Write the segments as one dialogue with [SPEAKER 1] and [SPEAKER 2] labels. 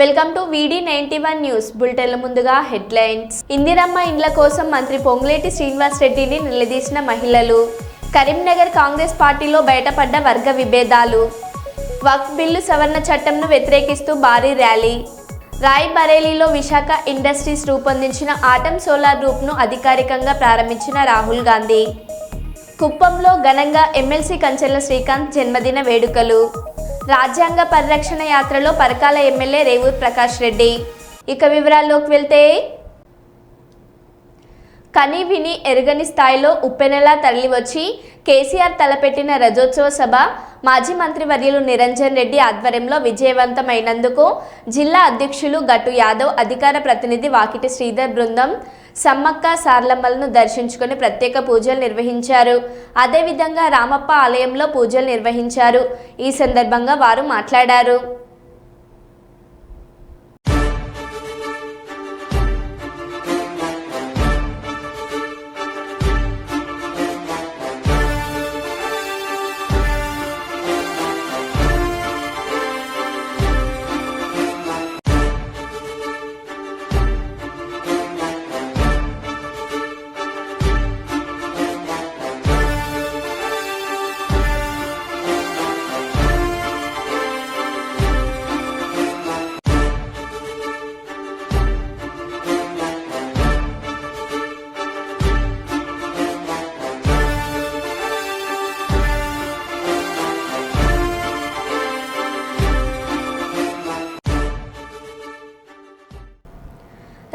[SPEAKER 1] Welcome to వీడి ninety one news. బులెటిన్ల ముందుగా హెడ్లైన్స్. ఇందిరమ్మ ఇండ్ల కోసం మంత్రి పొంగులేటి శ్రీనివాస్ రెడ్డిని నిలదీసిన మహిళలు. కరీంనగర్ కాంగ్రెస్ పార్టీలో బయటపడ్డ వర్గ విభేదాలు. వక్ఫ్ బిల్లు సవరణ చట్టంను వ్యతిరేకిస్తూ భారీ ర్యాలీ. రాయ్ బరేలీలో విశాఖ ఇండస్ట్రీస్ రూపొందించిన ఆటం సోలార్ గ్రూప్ను అధికారికంగా ప్రారంభించిన రాహుల్ గాంధీ. కుప్పంలో ఘనంగా ఎమ్మెల్సీ కంచెల శ్రీకాంత్ జన్మదిన వేడుకలు. రాజ్యాంగ పరిరక్షణ యాత్రలో పరకాల ఎమ్మెల్యే రేవూర్ ప్రకాష్ రెడ్డి. ఇక వివరాల్లోకి వెళ్తే కని విని ఎరగని స్థాయిలో ఉప్పెనలా తరలివచ్చి కేసీఆర్ తలపెట్టిన రజోత్సవ సభ మాజీ మంత్రి వర్యులు నిరంజన్ రెడ్డి ఆధ్వర్యంలో విజయవంతమైనందుకు జిల్లా అధ్యక్షులు గట్టు యాదవ్ అధికార ప్రతినిధి వాకిటి శ్రీధర్ బృందం సమ్మక్క సార్లమ్మలను దర్శించుకుని ప్రత్యేక పూజలు నిర్వహించారు. అదేవిధంగా రామప్ప ఆలయంలో పూజలు నిర్వహించారు. ఈ సందర్భంగా వారు మాట్లాడారు.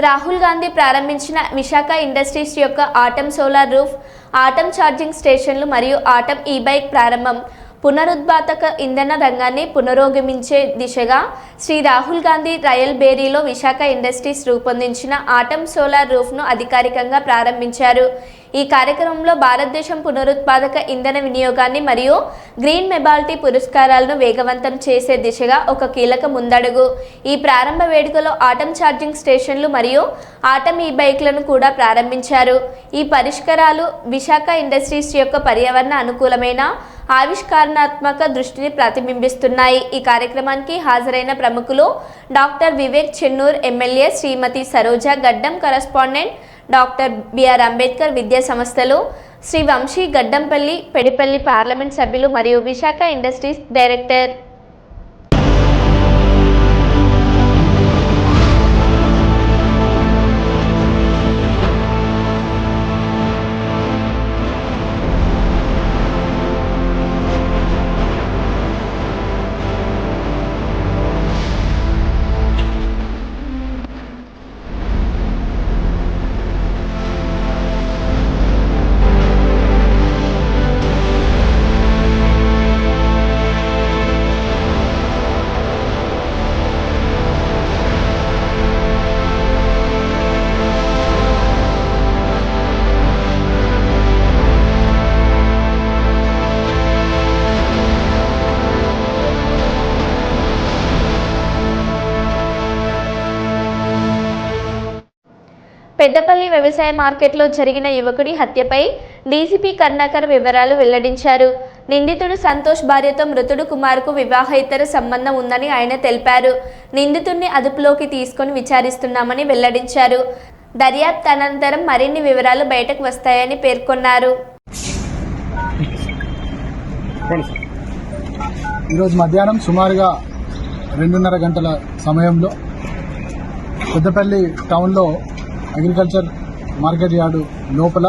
[SPEAKER 1] రాహుల్ గాంధీ ప్రారంభించిన విశాఖ ఇండస్ట్రీస్ యొక్క Atom solar roof Atom charging స్టేషన్లు మరియు ఆటం ఈ బైక్ ప్రారంభం. పునరుద్భాతక ఇంధన రంగాన్ని పునరోగమించే దిశగా శ్రీ రాహుల్ గాంధీ రయల్ బేరీలో విశాఖ ఇండస్ట్రీస్ రూపొందించిన ఆటం సోలార్ రూఫ్ను అధికారికంగా ప్రారంభించారు. ఈ కార్యక్రమంలో భారతదేశం పునరుత్పాదక ఇంధన వినియోగాన్ని మరియు గ్రీన్ మెబాలిటీ పురస్కారాలను వేగవంతం చేసే దిశగా ఒక కీలక ముందడుగు. ఈ ప్రారంభ వేడుకలో ఆటం ఛార్జింగ్ స్టేషన్లు మరియు ఆటం ఈ బైక్లను కూడా ప్రారంభించారు. ఈ పరిష్కారాలు విశాఖ ఇండస్ట్రీస్ యొక్క పర్యావరణ అనుకూలమైన ఆవిష్కరణాత్మక దృష్టిని ప్రతిబింబిస్తున్నాయి. ఈ కార్యక్రమానికి హాజరైన ప్రముఖులు doctor Vivek Chennur MLA Srimati Saroja Gaddam correspondent doctor BR Ambedkar విద్యా సంస్థలు శ్రీ వంశీ గడ్డంపల్లి పెడిపల్లి పార్లమెంట్ సభ్యులు మరియు విశాఖ ఇండస్ట్రీస్ డైరెక్టర్ వ్యవసాయ మార్కెట్లో జరిగిన యువకుడి హత్యపై డీసీపీ కర్ణాకర్ వివరాలు వెల్లడించారు. నిందితుడు సంతోష్ భార్యతో మృతుడు కుమార్కు వివాహేతర సంబంధం ఉందని ఆయన తెలిపారు. నిందితుడిని అదుపులోకి తీసుకొని విచారిస్తున్నామని వెల్లడించారు. దర్యాప్తు అనంతరం మరిన్ని వివరాలు బయటకు వస్తాయని పేర్కొన్నారు.
[SPEAKER 2] ఈరోజు మధ్యాహ్నం సుమారుగా రెండున్నర గంటల సమయంలో పెద్దపల్లి టౌన్లో అగ్రికల్చర్ మార్కెట్ యార్డు లోపల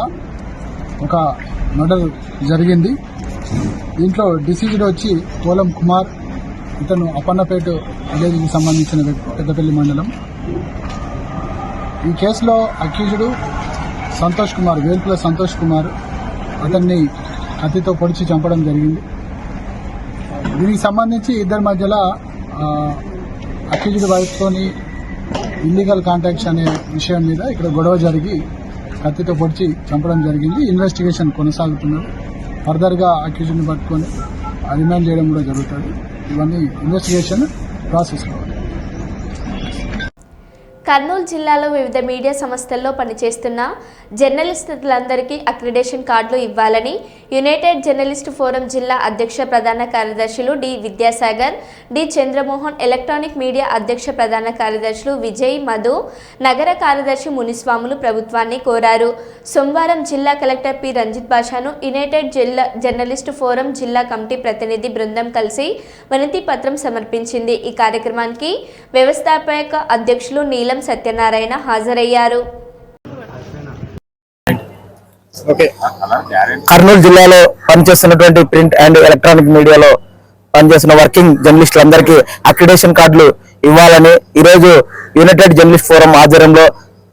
[SPEAKER 2] ఒక మర్డర్ జరిగింది. దీంట్లో డిసీజ్డ్ వచ్చి పోలం కుమార్ ఇతను అప్పన్నపేట విలేజ్కి సంబంధించిన పెద్దపల్లి మండలం. ఈ కేసులో అక్యూజుడు సంతోష్ కుమార్ వేల్పుల సంతోష్ కుమార్ అతన్ని కత్తితో పొడిచి చంపడం జరిగింది. దీనికి సంబంధించి ఇద్దరి మధ్యలో అక్యూజ్డ్ వైఫ్తోని ఇల్లీగల్ కాంటాక్ట్స్ అనే విషయం మీద ఇక్కడ గొడవ జరిగి కత్తితో పొడిచి చంపడం జరిగింది. ఇన్వెస్టిగేషన్ కొనసాగుతున్నారు ఫర్దర్గా అక్యూజ్ని పట్టుకొని రిమాండ్ చేయడం కూడా జరుగుతుంది. ఇవన్నీ ఇన్వెస్టిగేషన్ ప్రాసెస్ కావాలి
[SPEAKER 1] కర్నూలు జిల్లాలో వివిధ మీడియా సంస్థల్లో పనిచేస్తున్న జర్నలిస్టులందరికీ అక్రిడేషన్ కార్డులు ఇవ్వాలని యునైటెడ్ జర్నలిస్ట్ ఫోరం జిల్లా అధ్యక్ష ప్రధాన కార్యదర్శులు D Vidyasagar D Chandramohan electronic media అధ్యక్ష ప్రధాన కార్యదర్శులు విజయ్ మధు నగర కార్యదర్శి మునిస్వాములు ప్రభుత్వాన్ని కోరారు. సోమవారం జిల్లా కలెక్టర్ పి. రంజిత్ బాషాను యునైటెడ్ జిల్లా జర్నలిస్ట్ ఫోరం జిల్లా కమిటీ ప్రతినిధి బృందం కలిసి వినతి పత్రం సమర్పించింది. ఈ కార్యక్రమానికి వ్యవస్థాపక అధ్యక్షులు నీల సత్యనారాయణ హాజరయ్యారు.
[SPEAKER 3] కర్నూలు జిల్లాలో పనిచేస్తున్నటువంటి ప్రింట్ అండ్ ఎలక్ట్రానిక్ మీడియాలో పనిచేస్తున్న వర్కింగ్ జర్నలిస్టులందరికీ అక్రిడేషన్ కార్డులు ఇవ్వాలని ఈరోజు యునైటెడ్ జర్నలిస్ట్ ఫోరం ఆధ్వర్యంలో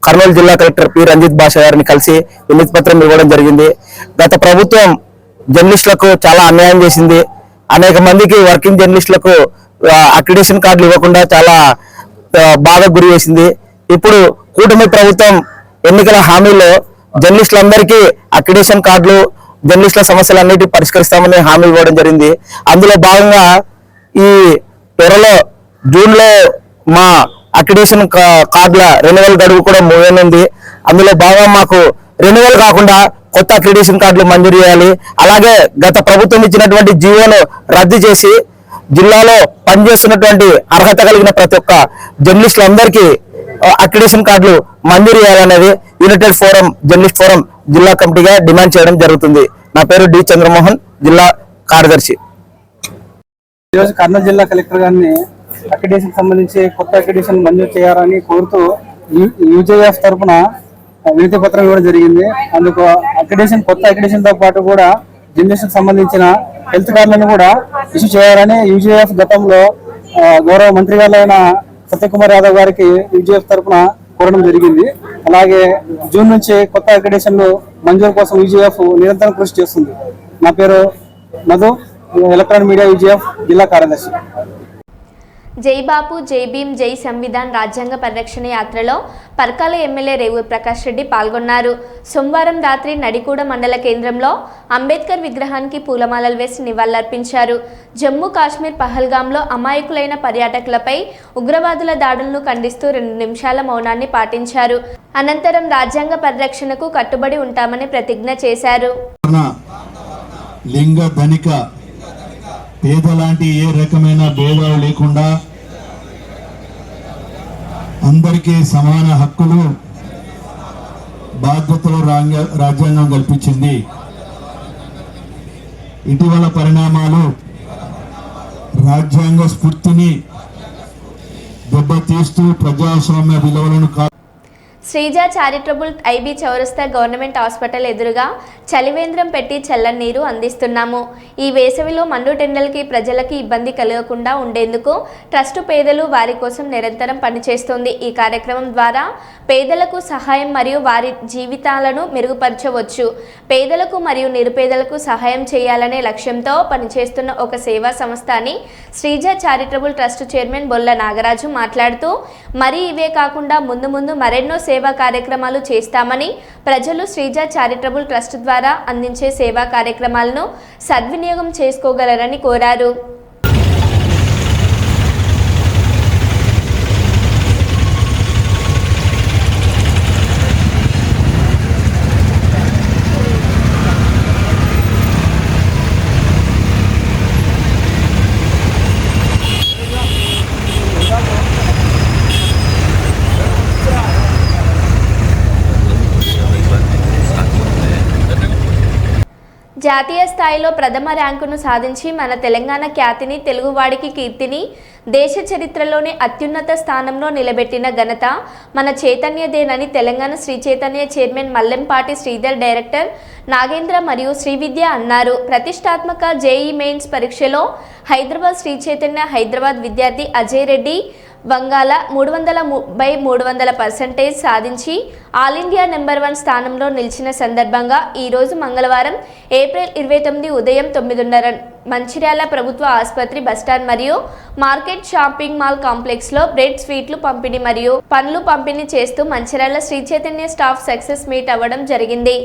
[SPEAKER 3] కర్నూలు జిల్లా కలెక్టర్ పి. రంజిత్ భాష గారిని కలిసి వినతిపత్రం ఇవ్వడం జరిగింది. గత ప్రభుత్వం జర్నలిస్టులకు చాలా అన్యాయం చేసింది. అనేక మందికి వర్కింగ్ జర్నలిస్టులకు అక్రిడేషన్ కార్డులు ఇవ్వకుండా చాలా బాధకు గురి చేసింది. ఇప్పుడు కూటమి ప్రభుత్వం ఎన్నికల హామీలో జర్నలిస్టులందరికీ అక్రిడేషన్ కార్డులు జర్నలిస్టుల సమస్యలన్నిటి పరిష్కరిస్తామని హామీ ఇవ్వడం జరిగింది. అందులో భాగంగా ఈ త్వరలో జూన్లో మా అక్రిడేషన్ కా- కార్డుల రెన్యువల్ గడువు కూడా మూవేనుంది అందులో భాగంగా మాకు రెన్యువల్ కాకుండా కొత్త అక్రిడేషన్ కార్డులు మంజూరు చేయాలి. అలాగే గత ప్రభుత్వం ఇచ్చినటువంటి జీవోను రద్దు చేసి జిల్లాలో పనిచేస్తున్నటువంటి అర్హత కలిగిన ప్రతి ఒక్క జర్నలిస్టులందరికీ అక్రిడేషన్ కార్డులు మంజూరు చేయాలనేది యునైటెడ్ ఫోరం జర్నలిస్ట్ ఫోరం జిల్లా కమిటీగా డిమాండ్ చేయడం జరుగుతుంది. నా పేరు డి చంద్రమోహన్ జిల్లా కార్యదర్శి.
[SPEAKER 4] ఈరోజు కర్నూలు జిల్లా కలెక్టర్ గారిని అక్రిడేషన్ సంబంధించి కొత్త అక్రిడేషన్ మంజూరు చేయాలని కోరుతూ యూజేఎఫ్ తరఫున వినతి పత్రం కూడా జరిగింది. అందుకు అక్రిడేషన్ కొత్త అక్రిడేషన్తో పాటు కూడా జనరేషన్ సంబంధించిన హెల్త్ కార్డులను కూడా ఇష్యూ చేయాలని యూజీఎఫ్ గతంలో గౌరవ మంత్రి గారైన సత్యకుమార్ యాదవ్ గారికి యూజీఎఫ్ తరఫున కోరడం జరిగింది. అలాగే జూన్ నుంచి కొత్త అక్రిడేషన్లు మంజూరు కోసం యూజీఎఫ్ నిరంతరం కృషి చేస్తుంది. నా పేరు మధు ఎలక్ట్రానిక్ మీడియా యూజీఎఫ్ జిల్లా కార్యదర్శి.
[SPEAKER 1] జై బాపు జై భీమ్ జై సంవిధాన్ రాజ్యాంగ పరిరక్షణ యాత్రలో పర్కాల ఎమ్మెల్యే రేవు ప్రకాష్ రెడ్డి పాల్గొన్నారు. సోమవారం రాత్రి నడికూడ మండల కేంద్రంలో అంబేద్కర్ విగ్రహానికి పూలమాలలు వేసి నివాళులర్పించారు. జమ్మూ కాశ్మీర్ పహల్గాంలో అమాయకులైన పర్యాటకులపై ఉగ్రవాదుల దాడులను ఖండిస్తూ రెండు నిమిషాల మౌనాన్ని పాటించారు. అనంతరం రాజ్యాంగ పరిరక్షణకు కట్టుబడి ఉంటామని ప్రతిజ్ఞ చేశారు.
[SPEAKER 5] లింగ ధనిక పేద లాంటి ఏ రకమైన భేదాలు లేకుండా అందరికీ సమాన హక్కులు బాధ్యతలు రాంగ- రాజ్యాంగం కల్పించింది. ఇటీవల పరిణామాలు రాజ్యాంగ స్ఫూర్తిని దెబ్బతీస్తూ ప్రజాస్వామ్య విలువలను
[SPEAKER 1] శ్రీజ చారిటబుల్ ఐబీ చౌరస్తా గవర్నమెంట్ హాస్పిటల్ ఎదురుగా చలివేంద్రం పెట్టి చల్లని నీరు అందిస్తున్నాము. ఈ వేసవిలో మండుటెండలకి ప్రజలకి ఇబ్బంది కలగకుండా ఉండేందుకు ట్రస్టు పేదలు వారి కోసం నిరంతరం పనిచేస్తోంది. ఈ కార్యక్రమం ద్వారా పేదలకు సహాయం మరియు వారి జీవితాలను మెరుగుపరచవచ్చు. పేదలకు మరియు నిరుపేదలకు సహాయం చేయాలనే లక్ష్యంతో పనిచేస్తున్న ఒక సేవా సంస్థ అని Sreeja charitable trust chairman Bolla Nagaraju మాట్లాడుతూ మరి ఇవే కాకుండా ముందు ముందు మరెన్నో సేవ సేవా కార్యక్రమాలు చేస్తామని ప్రజలు శ్రీజ చారిటబుల్ ట్రస్ట్ ద్వారా అందించే సేవా కార్యక్రమాలను సద్వినియోగం చేసుకోగలరని కోరారు. స్థాయిలో ప్రథమ ర్యాంకును సాధించి మన తెలంగాణ ఖ్యాతిని తెలుగువాడికి కీర్తిని దేశ చరిత్రలోనే అత్యున్నత స్థానంలో నిలబెట్టిన ఘనత మన చైతన్యదేనని తెలంగాణ శ్రీ చైతన్య చైర్మన్ మల్లెంపాటి శ్రీధర్ డైరెక్టర్ నాగేంద్ర మరియు శ్రీవిద్య అన్నారు. ప్రతిష్టాత్మక జేఈ మెయిన్స్ పరీక్షలో హైదరాబాద్ శ్రీ చైతన్య హైదరాబాద్ విద్యార్థి అజయ్ రెడ్డి వంగాల మూడు వందల ముప్పై మూడు వందల పర్సెంటేజ్ సాధించి ఆల్ ఇండియా నెంబర్ వన్ స్థానంలో నిలిచిన సందర్భంగా ఈరోజు మంగళవారం ఏప్రిల్ ఇరవై తొమ్మిది ఉదయం తొమ్మిదిన్నర మంచిర్యాల ప్రభుత్వ ఆసుపత్రి బస్టాండ్ మరియు మార్కెట్ షాపింగ్ మాల్ కాంప్లెక్స్లో బ్రెడ్ స్వీట్లు పంపిణీ మరియు పండ్లు పంపిణీ చేస్తూ Mancherial Sri Chaitanya staff success meet అవ్వడం జరిగింది.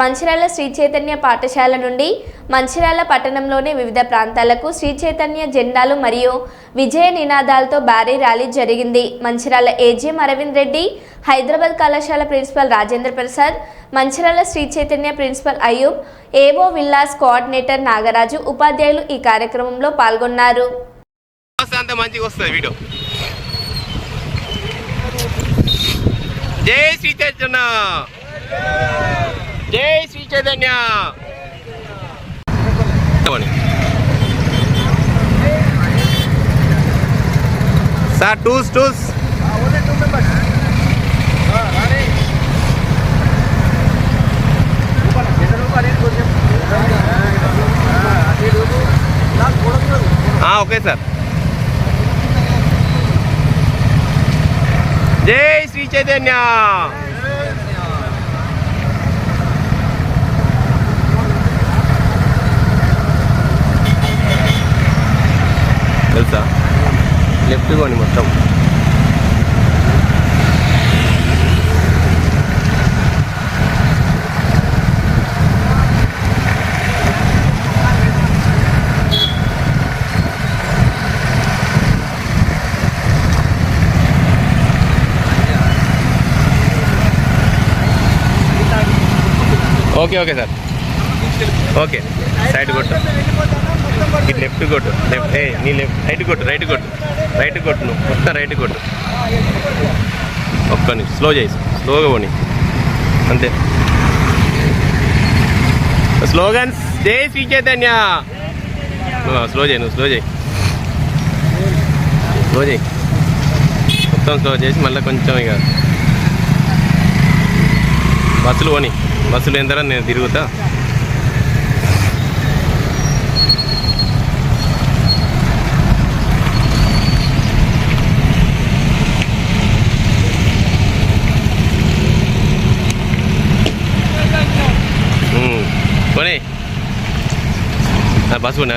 [SPEAKER 1] మంచిర్యాల శ్రీ చైతన్య పాఠశాల నుండి మంచిర్యాల పట్టణంలోని వివిధ ప్రాంతాలకు శ్రీ చైతన్య జెండాలు మరియు విజయ నినాదాలతో భారీ ర్యాలీ జరిగింది. మంచిర్యాల ఏజీఎం అరవింద్ రెడ్డి హైదరాబాద్ కళాశాల principal Rajendra Prasad Mancherial Sri Chaitanya principal Ayyub AO Vilas coordinator Nagaraju ఉపాధ్యాయులు ఈ కార్యక్రమంలో పాల్గొన్నారు.
[SPEAKER 6] జై శ్రీ చైతన్య. జై శ్రీ చైతన్య. సార్ టూస్ టూస్. Okay sir. జై శ్రీ చైతన్య. తెలుసా లెఫ్ట్ కొని మొత్తం okay okay sir okay side కొట్టు ఇది లెఫ్ట్ కొట్టు. లెఫ్ట్ ఏ నీ లెఫ్ట్ రైట్ కొట్టు రైట్ కొట్టు. రైట్ కొట్టు నువ్వు. మొత్తం రైట్ కొట్టు. ఒక్క నిమిషం. స్లో చేయి. స్లోగా పోని. అంతే. స్లోగన్స్ జై శ్రీ చైతన్య. స్లో చేయి నువ్వు స్లో చేయి. స్లో చేయి. మొత్తం స్లో చేసి మళ్ళీ కొంచెం ఇక బస్సులు పోని. బస్సులు ఎంత నేను తిరుగుతా ఉమ్, పోనీ ఆ, బస్సు పోనీ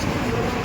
[SPEAKER 6] Thank you.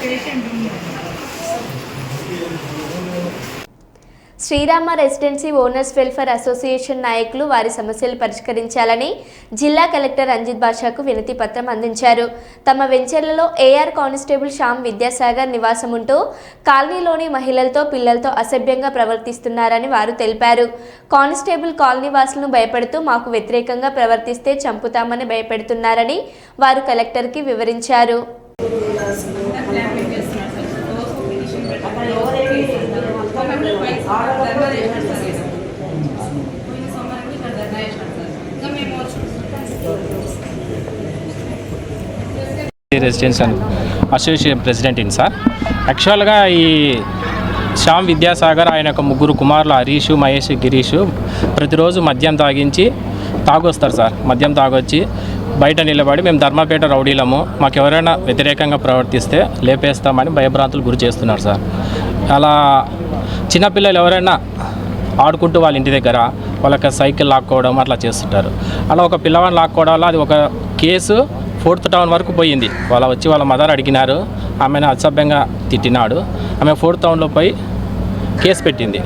[SPEAKER 6] Patient
[SPEAKER 1] Srirama residency owners welfare association నాయకులు వారి సమస్యలు పరిష్కరించాలని జిల్లా కలెక్టర్ రంజిత్ బాషాకు వినతి పత్రం అందించారు. తమ వెంచర్లలో ఏఆర్ కానిస్టేబుల్ శ్యామ్ విద్యాసాగర్ నివాసం ఉంటూ కాలనీలోని మహిళలతో పిల్లలతో అసభ్యంగా ప్రవర్తిస్తున్నారని వారు తెలిపారు. కానిస్టేబుల్ కాలనీ వాసులను భయపెడుతూ మాకు వ్యతిరేకంగా ప్రవర్తిస్తే చంపుతామని భయపెడుతున్నారని వారు కలెక్టర్కి వివరించారు.
[SPEAKER 7] Residential association president in sir యాక్చువల్గా ఈ శ్యామ్ విద్యాసాగర్ ఆయన యొక్క ముగ్గురు కుమారులు హరీష్ మహేష్ గిరీష్ ప్రతిరోజు మద్యం తాగించి తాగొస్తారు సార్ మద్యం తాగొచ్చి బయట నిలబడి మేము ధర్మపేట రౌడీలము మాకు ఎవరైనా వ్యతిరేకంగా ప్రవర్తిస్తే లేపేస్తామని భయభ్రాంతులు గురి చేస్తున్నారు సార్ అలా చిన్నపిల్లలు ఎవరైనా ఆడుకుంటూ వాళ్ళ ఇంటి దగ్గర వాళ్ళకి సైకిల్ లాక్కోవడం అట్లా చేస్తుంటారు. అలా ఒక పిల్లవాడిని లాక్కోవడం వల్ల అది ఒక కేసు ఫోర్త్ టౌన్ వరకు పోయింది. వాళ్ళ వచ్చి వాళ్ళ మదర్ అడిగినారు. ఆమెను అసభ్యంగా తిట్టినాడు. ఆమె ఫోర్త్ టౌన్లో పోయి కేసు పెట్టింది.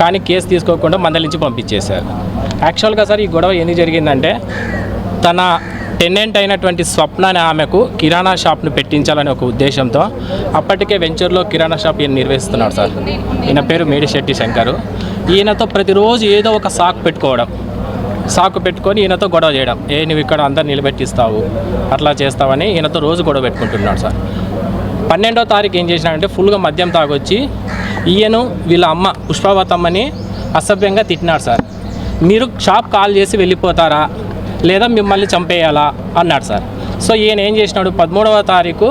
[SPEAKER 7] కానీ కేసు తీసుకోకుండా మందలించి పంపించేశారు. యాక్చువల్గా సార్ ఈ గొడవ ఎందుకు జరిగిందంటే తన టెనెంట్ అయినటువంటి స్వప్న అనే ఆమెకు కిరాణా షాప్ను పెట్టించాలనే ఒక ఉద్దేశంతో అప్పటికే వెంచర్లో కిరాణా షాప్ ఈయన నిర్వహిస్తున్నాడు సార్. ఈయన పేరు మేడిశెట్టి శంకరు. ఈయనతో ప్రతిరోజు ఏదో ఒక సాకు పెట్టుకోవడం. సాకు పెట్టుకొని ఈయనతో గొడవ చేయడం. ఏ నువ్వు ఇక్కడ అందరు నిలబెట్టిస్తావు. అట్లా చేస్తావని ఈయనతో రోజు గొడవ పెట్టుకుంటున్నాడు సార్. పన్నెండో తారీఖు ఏం చేసినాడంటే ఫుల్గా మద్యం తాగొచ్చి ఈయను వీళ్ళ అమ్మ పుష్పవతమ్మని అసభ్యంగా తిట్టినాడు సార్. మీరు షాప్ కాల్ చేసి వెళ్ళిపోతారా? లేదా మిమ్మల్ని చంపేయాలా? అన్నాడు సార్. సో ఈయన ఏం చేసినాడు పదమూడవ తారీఖు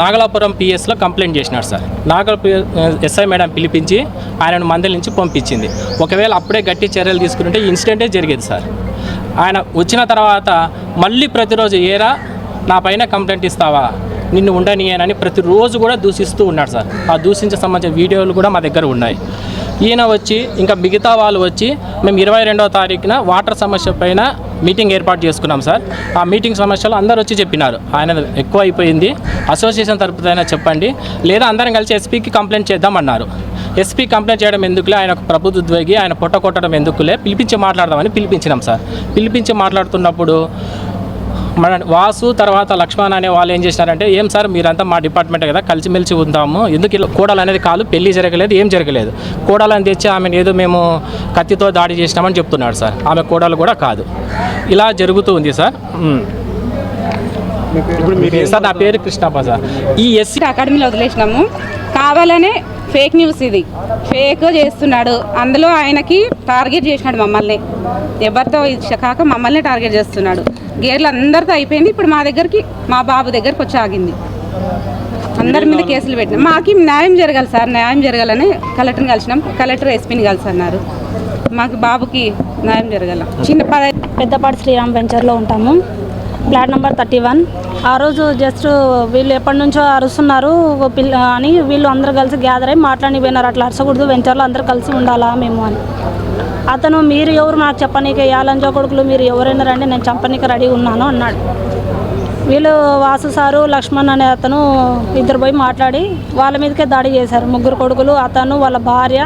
[SPEAKER 7] నాగలాపురం పిఎస్లో కంప్లైంట్ చేసినాడు సార్. నాగలాపురం ఎస్ఐ మేడం పిలిపించి ఆయనను మందల నుంచి పంపించింది. ఒకవేళ అప్పుడే గట్టి చర్యలు తీసుకుంటే ఇన్సిడెంటే జరిగేది సార్. ఆయన వచ్చిన తర్వాత మళ్ళీ ప్రతిరోజు ఏరా నా పైన కంప్లైంట్ ఇస్తావా? నిన్ను ఉండనియనని ప్రతిరోజు కూడా దూషిస్తూ ఉన్నాడు సార్. ఆ దూషించే సంబంధించిన వీడియోలు కూడా మా దగ్గర ఉన్నాయి. ఈయన వచ్చి ఇంకా మిగతా వాళ్ళు వచ్చి మేము ఇరవై రెండవ తారీఖున వాటర్ సమస్య పైన మీటింగ్ ఏర్పాటు చేసుకున్నాం సార్. ఆ మీటింగ్ సమస్యలు అందరూ వచ్చి చెప్పినారు. ఆయన ఎక్కువ అయిపోయింది అసోసియేషన్ తరపున చెప్పండి. లేదా అందరం కలిసి ఎస్పీకి కంప్లైంట్ చేద్దామన్నారు. ఎస్పీ కంప్లైంట్ చేయడం ఎందుకులే? ఆయన ఒక ప్రభుత్వ ఉద్యోగి ఆయన పొట్ట కొట్టడం ఎందుకులే? పిలిపించి మాట్లాడదామని పిలిపించినాం సార్. పిలిపించి మాట్లాడుతున్నప్పుడు మన వాసు తర్వాత లక్ష్మణ్ అనే వాళ్ళు ఏం చేసినారంటే ఏం సార్ మీరంతా మా డిపార్ట్మెంట్ కదా కలిసిమెలిసి ఉందాము ఎందుకు ఇలా కోడలు అనేది కాదు పెళ్ళి జరగలేదు ఏం జరగలేదు. కోడలని తెచ్చి ఆమెను ఏదో మేము కత్తితో దాడి చేసినామని చెప్తున్నాడు సార్. ఆమె కోడలు కూడా కాదు. ఇలా జరుగుతూ ఉంది సార్. సార్ నా పేరు కృష్ణప్ప సార్. ఈ ఎస్సీ
[SPEAKER 8] అకాడమీలో వదిలేసినాము. కావాలనే ఫేక్ న్యూస్ ఇది. ఫేక్ చేస్తున్నాడు. అందులో ఆయనకి టార్గెట్ చేసినాడు మమ్మల్ని. ఎవరితో కాక మమ్మల్ని టార్గెట్ చేస్తున్నాడు. గేర్లు అందరితో అయిపోయింది. ఇప్పుడు మా దగ్గరికి మా బాబు దగ్గరికి వచ్చి ఆగింది. అందరి మీద కేసులు పెట్టినాం. మాకు న్యాయం జరగాలి సార్. న్యాయం జరగాలని కలెక్టర్ని కలిసినాం. కలెక్టర్ ఎస్పీని కలిసి అన్నారు మాకు బాబుకి న్యాయం జరగాల. చిన్న
[SPEAKER 9] పెద్దపాటి శ్రీరామ్ వెంచర్లో ఉంటాము. Flat number thirty one. ఆ రోజు జస్ట్ వీళ్ళు ఎప్పటి నుంచో అరుస్తున్నారు పిల్ల అని వీళ్ళు అందరూ కలిసి గ్యాదర్ అయ్యి మాట్లాడి పోయినారు అట్లా అరసకూడదు వెంచర్లో అందరూ కలిసి ఉండాలా మేము అని. అతను మీరు ఎవరు? నాకు చెప్పనీకే యాలంజో కొడుకులు మీరు ఎవరైనా రండి నేను చంపనీకి రెడీ ఉన్నాను అన్నాడు. వీళ్ళు వాసు సారు లక్ష్మణ్ అనే అతను ఇద్దరు పోయి మాట్లాడి వాళ్ళ మీదకే దాడి చేశారు. ముగ్గురు కొడుకులు అతను వాళ్ళ భార్య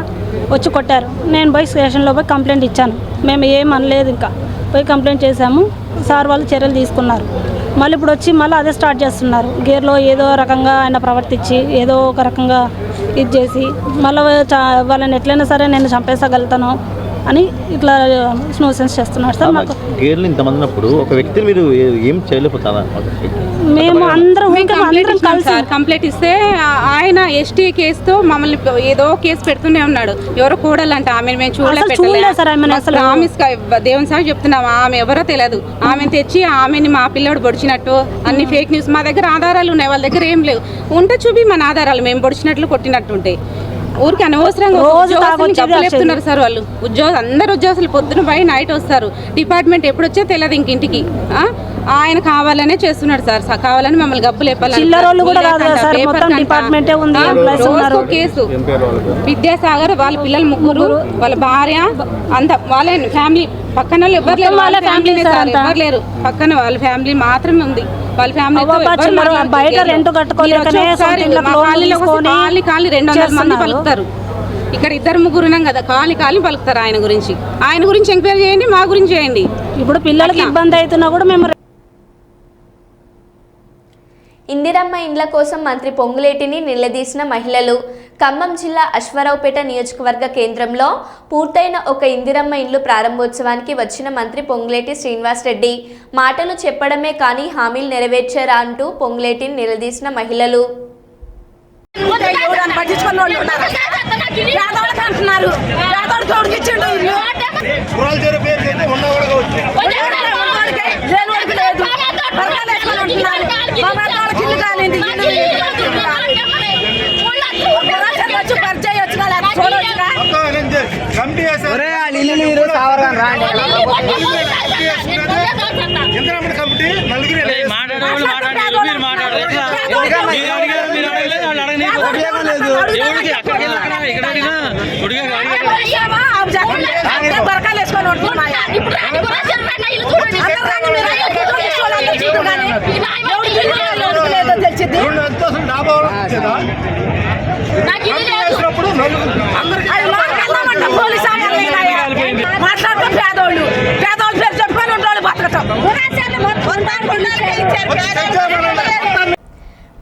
[SPEAKER 9] వచ్చి కొట్టారు. నేను పోయి స్టేషన్లో పోయి కంప్లైంట్ ఇచ్చాను. మేము ఏం అనలేదు ఇంకా. పోయి కంప్లైంట్ చేశాము. సార్ వాళ్ళు చర్యలు తీసుకున్నారు. మళ్ళీ ఇప్పుడు వచ్చి మళ్ళీ అదే స్టార్ట్ చేస్తున్నారు. గేర్లో ఏదో రకంగా ఆయన ప్రవర్తించి ఏదో ఒక రకంగా ఇది చేసి మళ్ళీ వాళ్ళని ఎట్లయినా సరే నేను చంపేసగలుగుతాను. అని ఇట్లా స్నూసెన్స్ చేస్తున్నారు సార్. మాకు
[SPEAKER 10] గేర్లు ఇంతమంది ఉన్నప్పుడు ఒక వ్యక్తిని మీరు ఏ- చేయలేకపోతారా?
[SPEAKER 9] మేము అందరం అందరం కలిసి
[SPEAKER 8] సార్. కంప్లైంట్ ఇస్తే ఆయన ఎస్టీ కేసుతో మమ్మల్ని ఏదో కేసు పెడుతూనే ఉన్నాడు. ఎవరో కూడాలంట ఆమె మేము
[SPEAKER 9] అసలు చూడలేదు సార్ ఆమెను అసలు.
[SPEAKER 8] ప్రామిస్ దేవుని సార్ చెప్తున్నాం ఆమె ఎవరో తెలియదు. ఆమెను తెచ్చి ఆమెని మా పిల్లోడు పొడిచినట్టు అన్ని ఫేక్ న్యూస్ మా దగ్గర ఆధారాలు ఉన్నాయి వాళ్ళ దగ్గర ఏం లేవు. ఉంటే చూపి మన ఆధారాలు మేము పొడిచినట్లు కొట్టినట్టు ఉంటాయి ఊరికి అనవసరంగా. చెప్తున్నారు సార్ వాళ్ళు. ఉద్యోగ అందరు ఉద్యోగస్తులు పొద్దున పోయి నైట్ వస్తారు. డిపార్ట్మెంట్ ఎప్పుడు వచ్చే తెలియదు ఇంక ఇంటికి. ఆ? ఆయన కావాలనే చేస్తున్నాడు సార్. స- కావాలని మమ్మల్ని గబ్బులు
[SPEAKER 9] చిల్లరోళ్ళు కూడా కాదు కదా సార్, మొత్తం డిపార్ట్మెంటే ఉంది, ఎంప్లాయీస్ ఉన్నారు.
[SPEAKER 8] కేసు. విద్యాసాగర్ వాళ్ళ పిల్లలు ముగ్గురు వాళ్ళ భార్య అంత వాళ్ళ ఫ్యామిలీ. పక్కన వాళ్ళు ఎవరు లేరు. ఎవరు లేరు. పక్కన వాళ్ళ ఫ్యామిలీ మాత్రమే ఉంది. వాళ్ళ ఫ్యామిలీ
[SPEAKER 9] అవ్వబ్బా, చిల్లర బయట రెంట్ కట్టుకోలేకనే సొంత ఇళ్ళకి లోన్ తీసుకొని
[SPEAKER 8] కాలి కాలి రెండు వందల మంది. పలుకుతారు. ఇక్కడ ఇద్దరు ముగ్గురు ఉన్నాం కదా కాలి కాలి పలుకుతారు ఆయన గురించి. ఆయన గురించి ఎంక్వైరీ చేయండి మా గురించి చేయండి.
[SPEAKER 9] ఇప్పుడు పిల్లలకి ఇబ్బంది అవుతున్నా కూడా మేము
[SPEAKER 1] ఇందిరమ్మ ఇండ్ల కోసం మంత్రి పొంగులేటిని నిలదీసిన మహిళలు. ఖమ్మం జిల్లా అశ్వారావుపేట నియోజకవర్గ కేంద్రంలో పూర్తయిన ఒక ఇందిరమ్మ ఇండ్లు ప్రారంభోత్సవానికి వచ్చిన మంత్రి పొంగులేటి శ్రీనివాసరెడ్డి. మాటలు చెప్పడమే కానీ హామీలు నెరవేర్చారా అంటూ పొంగులేటిని నిలదీసిన మహిళలు.
[SPEAKER 11] పట్టించుకున్న వాళ్ళు ఉన్నారు లేదు
[SPEAKER 4] నీరు
[SPEAKER 11] బరకాలు వేసుకొని తెలిసింది అది పేదోళ్ళు. పేదోళ్ళు పేరు చెప్పుకొని బతకటం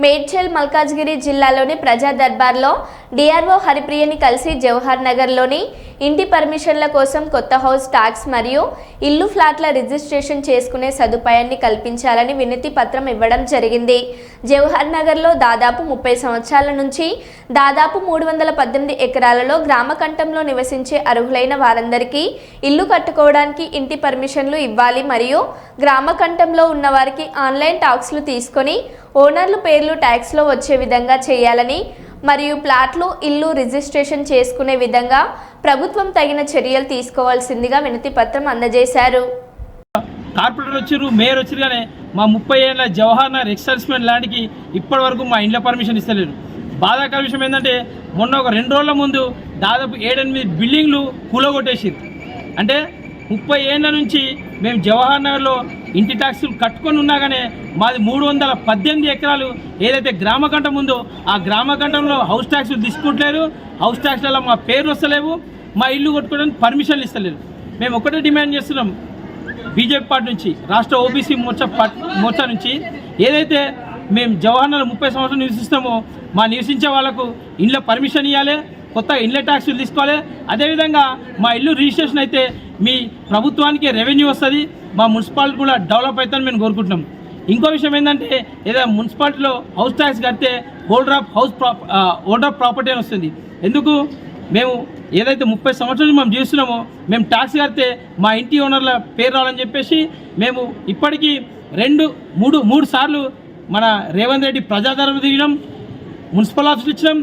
[SPEAKER 1] మేడ్చల్ మల్కాజ్గిరి జిల్లాలోని ప్రజా దర్బార్లో డిఆర్ఓ హరిప్రియని కలిసి జవహర్ నగర్లోని ఇంటి పర్మిషన్ల కోసం కొత్త హౌస్ ట్యాక్స్ మరియు ఇల్లు ఫ్లాట్ల రిజిస్ట్రేషన్ చేసుకునే సదుపాయాన్ని కల్పించాలని వినతి పత్రం ఇవ్వడం జరిగింది. జవహర్ నగర్లో దాదాపు ముప్పై సంవత్సరాల నుంచి దాదాపు మూడు వందల పద్దెనిమిది ఎకరాలలో గ్రామ కంఠంలో నివసించే అర్హులైన వారందరికీ ఇల్లు కట్టుకోవడానికి ఇంటి పర్మిషన్లు ఇవ్వాలి మరియు గ్రామ కంఠంలో ఉన్న వారికి ఆన్లైన్ టాక్స్లు తీసుకొని ఓనర్లు పేర్లు ట్యాక్స్లో వచ్చే విధంగా చేయాలని మరియు ప్లాట్లు ఇల్లు రిజిస్ట్రేషన్ చేసుకునే విధంగా ప్రభుత్వం తగిన చర్యలు తీసుకోవాల్సిందిగా వినతి పత్రం అందజేశారు.
[SPEAKER 4] కార్పొరేటర్ వచ్చారు మేయర్ వచ్చారు కానీ మా ముప్పై ఏళ్ళ జవహర్ నగర్ ఎక్సర్స్మెంట్ ల్యాండ్కి ఇప్పటి వరకు మా ఇంట్లో పర్మిషన్ ఇస్తలేరు బాధాకర విషయం ఏంటంటే మొన్న ఒక రెండు రోజుల ముందు దాదాపు ఏడెనిమిది బిల్డింగ్లు కూలగొట్టేసింది అంటే ముప్పై ఏళ్ళ నుంచి మేము జవహర్ నగర్లో ఇంటి ట్యాక్సులు కట్టుకొని ఉన్నా కానీ మాది మూడు వందల పద్దెనిమిది ఎకరాలు ఏదైతే గ్రామ గంటం ఉందో ఆ గ్రామ కంఠంలో హౌస్ ట్యాక్సులు తీసుకుంటలేరు. హౌస్ ట్యాక్స్లలో మా పేర్లు వస్తలేవు. మా ఇల్లు కొట్టుకోవడానికి పర్మిషన్లు ఇస్తలేరు. మేము ఒకటే డిమాండ్ చేస్తున్నాం. బీజేపీ పార్టీ నుంచి రాష్ట్ర ఓబీసీ మోర్చా పార్టీ మోర్చా నుంచి ఏదైతే మేము జవహర్లాల్ ముప్పై సంవత్సరాలు నివసిస్తామో మా నివసించే వాళ్ళకు ఇండ్ల పర్మిషన్ ఇవ్వాలి కొత్త ఇండ్ల ట్యాక్సులు తీసుకోవాలి. అదేవిధంగా మా ఇల్లు రిజిస్ట్రేషన్ అయితే మీ ప్రభుత్వానికి రెవెన్యూ వస్తుంది మా మున్సిపాలిటీ కూడా డెవలప్ అవుతుందని మేము కోరుకుంటున్నాం. ఇంకో విషయం ఏంటంటే ఏదైనా మున్సిపాలిటీలో హౌస్ ట్యాక్స్ కడితే హోల్డర్ ఆఫ్ హౌస్ ప్రా ఓల్డర్ ఆఫ్ ప్రాపర్టీ అని వస్తుంది. ఎందుకు? మేము ఏదైతే ముప్పై సంవత్సరాలు మేము జీవిస్తున్నామో మేము ట్యాక్స్ కడితే మా ఇంటి ఓనర్ల పేరు రావాలని చెప్పేసి మేము ఇప్పటికీ రెండు మూడు మూడు సార్లు మన రేవంత్ రెడ్డి ప్రజాదరణ దిగడం మున్సిపల్ ఆఫీస్ ఇచ్చినాం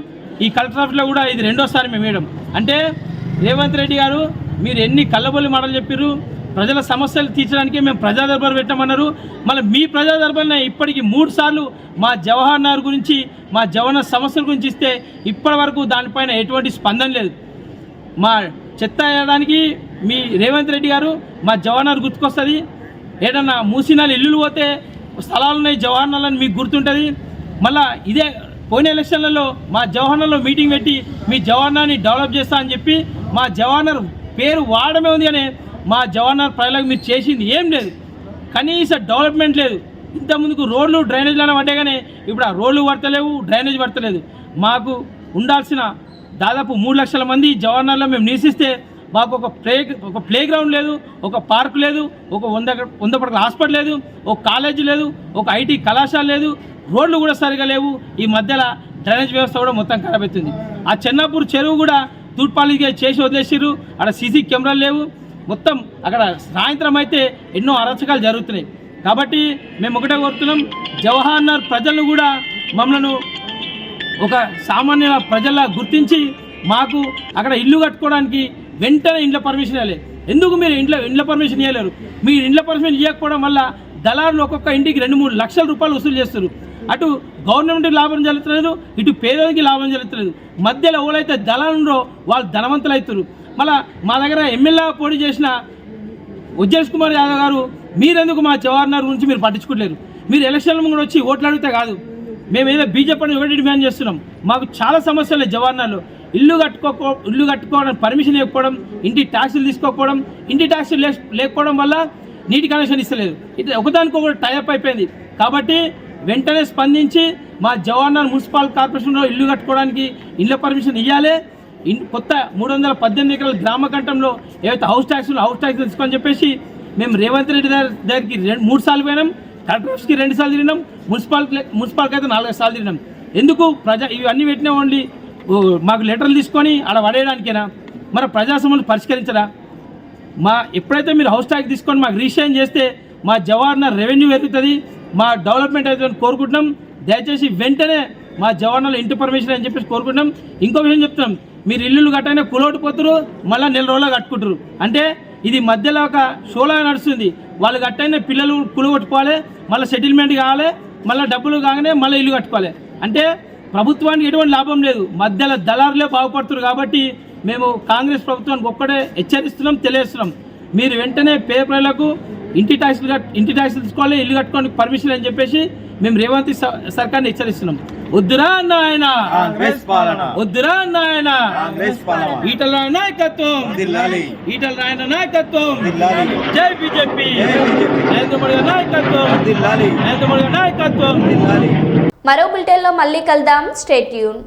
[SPEAKER 4] ఈ కలెక్టర్ ఆఫీస్లో కూడా ఇది రెండోసారి మేము వేయడం అంటే రేవంత్ రెడ్డి గారు మీరు ఎన్ని కళ్ళబొల్లి మాటలు చెప్పారు ప్రజల సమస్యలు తీర్చడానికి మేము ప్రజా దర్బార్ పెట్టామన్నారు. మళ్ళీ మీ ప్రజా దర్బార్ని ఇప్పటికి మూడు సార్లు మా జవహర్ నగర్ గురించి మా జవహర్ సమస్యల గురించి ఇస్తే ఇప్పటి వరకు దానిపైన ఎటువంటి స్పందన లేదు. మా చెత్త వేయడానికి మీ రేవంత్ రెడ్డి గారు మా జవహర్ గుర్తుకొస్తుంది. ఏదన్నా మూసినాలు ఇల్లులు పోతే స్థలాలు ఉన్నాయి జవహర్ అని మీకు గుర్తుంటుంది. మళ్ళీ ఇదే పోయిన ఎలక్షన్లలో మా జవహర్లో మీటింగ్ పెట్టి మీ జవహర్ని డెవలప్ చేస్తా అని చెప్పి మా జవహర్ పేరు వాడమే ఉంది కానీ మా జవహర్లాల్ ప్రజలకు మీరు చేసింది ఏం లేదు. కనీస డెవలప్మెంట్ లేదు. ఇంతకుముందుకు రోడ్లు డ్రైనేజ్లను పడ్డాయి కానీ ఇప్పుడు ఆ రోడ్లు పడతలేవు డ్రైనేజ్ పడతలేదు. మాకు ఉండాల్సిన దాదాపు మూడు లక్షల మంది జవహర్లాల్లో మేము నివసిస్తే మాకు ఒక ప్లే ఒక ప్లే గ్రౌండ్ లేదు ఒక పార్క్ లేదు ఒక వంద వంద పడకల హాస్పిటల్ లేదు ఒక కాలేజీ లేదు ఒక ఐటీ కళాశాల లేదు. రోడ్లు కూడా సరిగా లేవు. ఈ మధ్యలో డ్రైనేజ్ వ్యవస్థ కూడా మొత్తం ఖరాబ్ అవుతుంది. ఆ చెన్నాపూర్ చెరువు కూడా తూర్పాలిగా చేసి వదిలేసారు అక్కడ సీసీ కెమెరాలు లేవు. మొత్తం అక్కడ సాయంత్రం అయితే ఎన్నో అరచకాలు జరుగుతున్నాయి. కాబట్టి మేము ఒకటే కోరుతున్నాం జవహర్ నగర్ ప్రజలను కూడా మమ్మల్ని ఒక సామాన్య ప్రజల్లా గుర్తించి మాకు అక్కడ ఇల్లు కట్టుకోవడానికి వెంటనే ఇండ్ల పర్మిషన్ ఇవ్వలేదు ఎందుకు మీరు ఇంట్లో ఇండ్ల పర్మిషన్ ఇవ్వలేరు? మీరు ఇండ్ల పర్మిషన్ ఇవ్వకపోవడం వల్ల దళారులు ఒక్కొక్క ఇంటికి రెండు మూడు లక్షల రూపాయలు వసూలు చేస్తారు అటు గవర్నమెంట్కి లాభం జరుగుతలేదు ఇటు పేదలకి లాభం జరుగుతలేదు. మధ్యలో ఎవరైతే దళాలుండో వాళ్ళు ధనవంతులు అవుతారు. మళ్ళా మా దగ్గర ఎమ్మెల్యే పోటీ చేసిన ఉజ్జేష్ కుమార్ యాదవ్ గారు మీరెందుకు మా జవహర్ గురించి మీరు పట్టించుకోలేరు మీరు ఎలక్షన్ల ముందు వచ్చి ఓట్లు అడిగితే కాదు. మేము ఏదో బీజేపీ ఒకటి డిమాండ్ చేస్తున్నాం. మాకు చాలా సమస్యలు జవహర్ ఇల్లు కట్టుకో ఇల్లు కట్టుకోవడం పర్మిషన్ లేకపోవడం ఇంటి ట్యాక్సులు తీసుకోకపోవడం ఇంటి ట్యాక్సులు లే- లేకపోవడం వల్ల నీటి కనెక్షన్ ఇస్తలేదు. ఇట్లా ఒకదానికొకటి టైప్ అయిపోయింది. కాబట్టి వెంటనే స్పందించి మా జవహర్లాల్ మున్సిపల్ కార్పొరేషన్లో ఇల్లు కట్టుకోవడానికి ఇళ్ళ పర్మిషన్ ఇవ్వాలి ఇన్ కొత్త మూడు వందల పద్దెనిమిది ఎకరాల గ్రామ కంఠంలో ఏవైతే హౌస్ ట్యాక్స్ హౌస్ ట్యాక్స్ తీసుకోని చెప్పేసి మేము రేవంత్ రెడ్డి గారి దగ్గరికి రెండు మూడు సార్లు పోయినాం. కలెక్టర్ రెండు సార్లు తిరిగినాం. మున్సిపాల్ మున్సిపాల్కి అయితే నాలుగైదు సార్లు తిరిగినాం. ఎందుకు? ప్రజా ఇవన్నీ పెట్టినా ఓన్లీ. మాకు లెటర్లు తీసుకొని అలా పడేయడానికేనా? మరి ప్రజా సమస్యలు పరిష్కరించరా? మా ఎప్పుడైతే మీరు హౌస్ ట్యాక్స్ తీసుకొని మాకు రిజిస్ట్రేషన్ చేస్తే మా జవాహర్ రెవెన్యూ పెరుగుతుంది మా డెవలప్మెంట్ అవుతుందని కోరుకుంటున్నాం. దయచేసి వెంటనే మా జవాన్లు ఇంటి పర్మిషన్ అని చెప్పేసి కోరుకుంటున్నాం. ఇంకో విషయం చెప్తున్నాం. మీరు ఇల్లులు కట్టైనా కులోటి పోతురు మళ్ళీ నెల రోజులు కట్టుకుంటారు అంటే ఇది మధ్యలో ఒక షోలా నడుస్తుంది. వాళ్ళు కట్టైనా పిల్లలు కులగొట్టుకోవాలి మళ్ళీ సెటిల్మెంట్ కావాలి మళ్ళీ డబ్బులు కాగానే మళ్ళీ ఇల్లు కట్టుకోవాలి. అంటే ప్రభుత్వానికి ఎటువంటి లాభం లేదు. మధ్యలో దళారులే బాగుపడుతున్నారు కాబట్టి మేము కాంగ్రెస్ ప్రభుత్వానికి ఒక్కడే హెచ్చరిస్తున్నాం తెలియజేస్తున్నాం. మీరు వెంటనే పేపర్లకు ఇంటి ట్యాక్స్లు కట్ ఇంటి ట్యాక్స్లు తీసుకోవాలి ఇల్లు కట్టుకోవడానికి పర్మిషన్ అని చెప్పేసి మేము రేవంత్ స- సర్కార్ని హెచ్చరిస్తున్నాం. వద్దురా అన్న ఆయన వద్దురా అన్న ఆయన ఈటల రాయన నాయకత్వం ఈటల రాయన నాయకత్వం! జై బీజేపీ! నరేంద్ర మోడీ నాయకత్వం! నరేంద్ర మోడీ నాయకత్వం!
[SPEAKER 1] మరో బులెటిన్లో మళ్ళీ కలుద్దాం. స్టేట్ యూన్